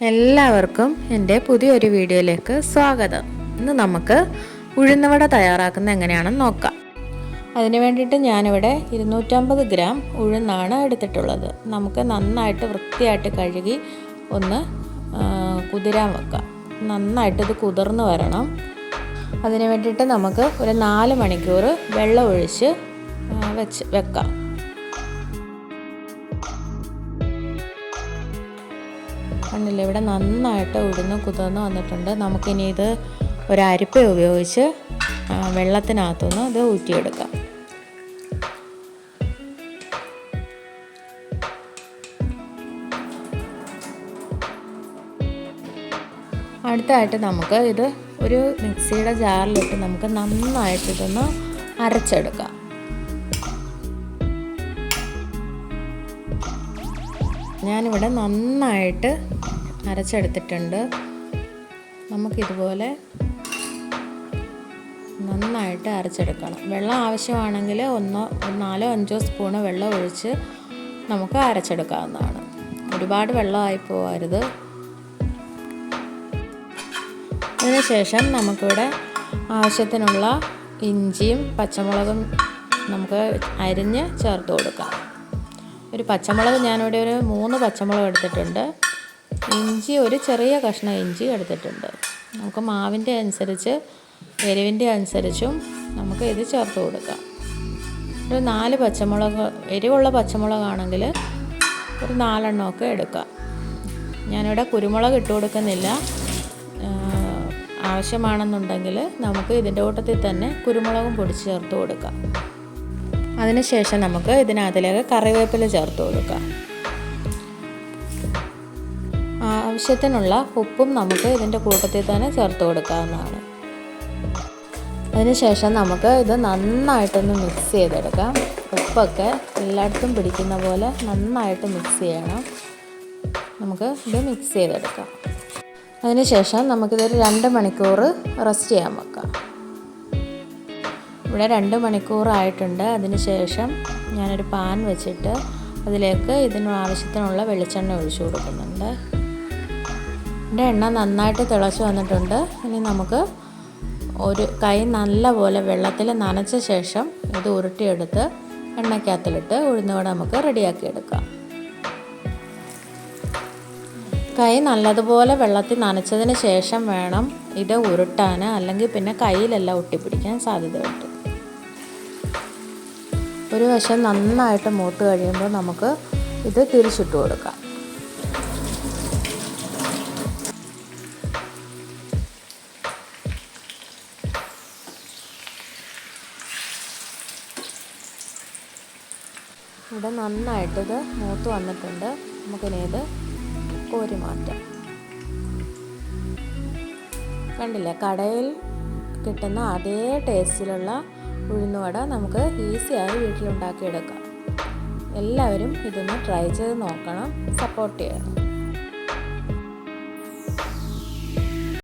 എല്ലാവർക്കും എന്റെ പുതിയൊരു വീഡിയോയിലേക്ക് സ്വാഗതം. ഇന്ന് നമുക്ക് ഉഴുന്നുവട തയ്യാറാക്കുന്ന എങ്ങനെയാണെന്ന് നോക്കാം. അതിന് വേണ്ടിയിട്ട് ഞാനിവിടെ ഇരുന്നൂറ്റമ്പത് ഗ്രാം ഉഴുന്നാണ് എടുത്തിട്ടുള്ളത്. നമുക്ക് നന്നായിട്ട് വൃത്തിയായിട്ട് കഴുകി ഒന്ന് കുതിരാൻ വെക്കാം. നന്നായിട്ട് കുതിർന്ന് വരണം. അതിന് വേണ്ടിയിട്ട് നമുക്ക് ഒരു നാല് മണിക്കൂർ വെള്ളം ഒഴിച്ച് വെച്ച് വെക്കാം. കണ്ടില്ലേ ഇവിടെ നന്നായിട്ട് ഉഴുന്ന് കുതിർന്ന് വന്നിട്ടുണ്ട്. നമുക്കിനി ഇത് ഒരു അരിപ്പ ഉപയോഗിച്ച് വെള്ളത്തിനകത്തുനിന്ന് ഇത് ഊറ്റിയെടുക്കാം. അടുത്തായിട്ട് നമുക്ക് ഇത് ഒരു മിക്സിയുടെ ജാറിലിട്ട് നമുക്ക് നന്നായിട്ട് ഇതൊന്ന് അരച്ചെടുക്കാം. ഞാനിവിടെ നന്നായിട്ട് അരച്ചെടുത്തിട്ടുണ്ട്. നമുക്കിതുപോലെ നന്നായിട്ട് അരച്ചെടുക്കണം. വെള്ളം ആവശ്യമാണെങ്കിൽ ഒന്നോ നാലോ അഞ്ചോ സ്പൂണ് വെള്ളം ഒഴിച്ച് നമുക്ക് അരച്ചെടുക്കാവുന്നതാണ്. ഒരുപാട് വെള്ളമായി പോകരുത്. അതിനുശേഷം നമുക്കിവിടെ ആവശ്യത്തിനുള്ള ഇഞ്ചിയും പച്ചമുളകും നമുക്ക് അരിഞ്ഞ് ചേർത്ത് കൊടുക്കാം. ഒരു പച്ചമുളക് ഞാനിവിടെ ഒരു മൂന്ന് പച്ചമുളക് എടുത്തിട്ടുണ്ട്. ഇഞ്ചി ഒരു ചെറിയ കഷ്ണം ഇഞ്ചി എടുത്തിട്ടുണ്ട്. നമുക്ക് മാവിന്റെ അനുസരിച്ച് എരിവിന്റെ അനുസരിച്ചും നമുക്ക് ഇത് ചേർത്ത് കൊടുക്കാം. ഒരു നാല് പച്ചമുളക് എരിവുള്ള പച്ചമുളകാണെങ്കിൽ ഒരു നാലെണ്ണമൊക്കെ എടുക്കാം. ഞാനിവിടെ കുരുമുളക് ഇട്ട് കൊടുക്കുന്നില്ല. ആവശ്യമാണെന്നുണ്ടെങ്കിൽ നമുക്ക് ഇതിന്റെ കൂട്ടത്തിൽ തന്നെ കുരുമുളകും പൊടിച്ച് ചേർത്ത് കൊടുക്കാം. അതിനുശേഷം നമുക്ക് ഇതിനകത്തിലേക്ക് കറിവേപ്പില ചേർത്ത് കൊടുക്കാം. ആവശ്യത്തിനുള്ള ഉപ്പും നമുക്ക് ഇതിന്റെ കൂട്ടത്തിൽ തന്നെ ചേർത്ത് കൊടുക്കാവുന്നതാണ്. അതിനുശേഷം നമുക്ക് ഇത് നന്നായിട്ടൊന്ന് മിക്സ് ചെയ്തെടുക്കാം. ഉപ്പൊക്കെ എല്ലായിടത്തും പിടിക്കുന്ന പോലെ നന്നായിട്ട് മിക്സ് ചെയ്യണം. നമുക്ക് ഇത് മിക്സ് ചെയ്തെടുക്കാം. അതിനുശേഷം നമുക്കിതൊരു രണ്ട് മണിക്കൂർ റെസ്റ്റ് ചെയ്യാൻ വെക്കാം. ഇവിടെ രണ്ട് മണിക്കൂറായിട്ടുണ്ട്. അതിനുശേഷം ഞാനൊരു പാൻ വെച്ചിട്ട് അതിലേക്ക് ഇതിന് ആവശ്യത്തിനുള്ള വെളിച്ചെണ്ണ ഒഴിച്ചു കൊടുക്കുന്നുണ്ട്. എന്റെ എണ്ണ നന്നായിട്ട് തിളച്ച് വന്നിട്ടുണ്ട്. ഇനി നമുക്ക് ഒരു കൈ നല്ലപോലെ വെള്ളത്തിൽ നനച്ച ശേഷം ഇത് ഉരുട്ടിയെടുത്ത് എണ്ണയ്ക്കകത്തിലിട്ട് ഉഴുന്നോടെ നമുക്ക് റെഡിയാക്കി എടുക്കാം കൈ നല്ലതുപോലെ വെള്ളത്തിൽ നനച്ചതിന് ശേഷം വേണം ഇത് ഉരുട്ടാൻ അല്ലെങ്കിൽ പിന്നെ കയ്യിലെല്ലാം ഒട്ടിപ്പിടിക്കാൻ സാധ്യതയുണ്ട്. ഒരു വശം നന്നായിട്ട് മൂത്ത് കഴിയുമ്പോൾ നമുക്ക് ഇത് തിരിച്ചിട്ട് കൊടുക്കാം. ഇവിടെ നന്നായിട്ടിത് മൂത്ത് വന്നിട്ടുണ്ട്. നമുക്കിനി ഇത് കോരി മാറ്റാം. കണ്ടില്ലേ? കടയിൽ കിട്ടുന്ന അതേ ടേസ്റ്റിലുള്ള ഉഴുന്നുവട നമുക്ക് ഈസിയായി വീട്ടിലുണ്ടാക്കിയെടുക്കാം. എല്ലാവരും ഇതൊന്ന് ട്രൈ ചെയ്ത് നോക്കണം സപ്പോർട്ട് ചെയ്യണം.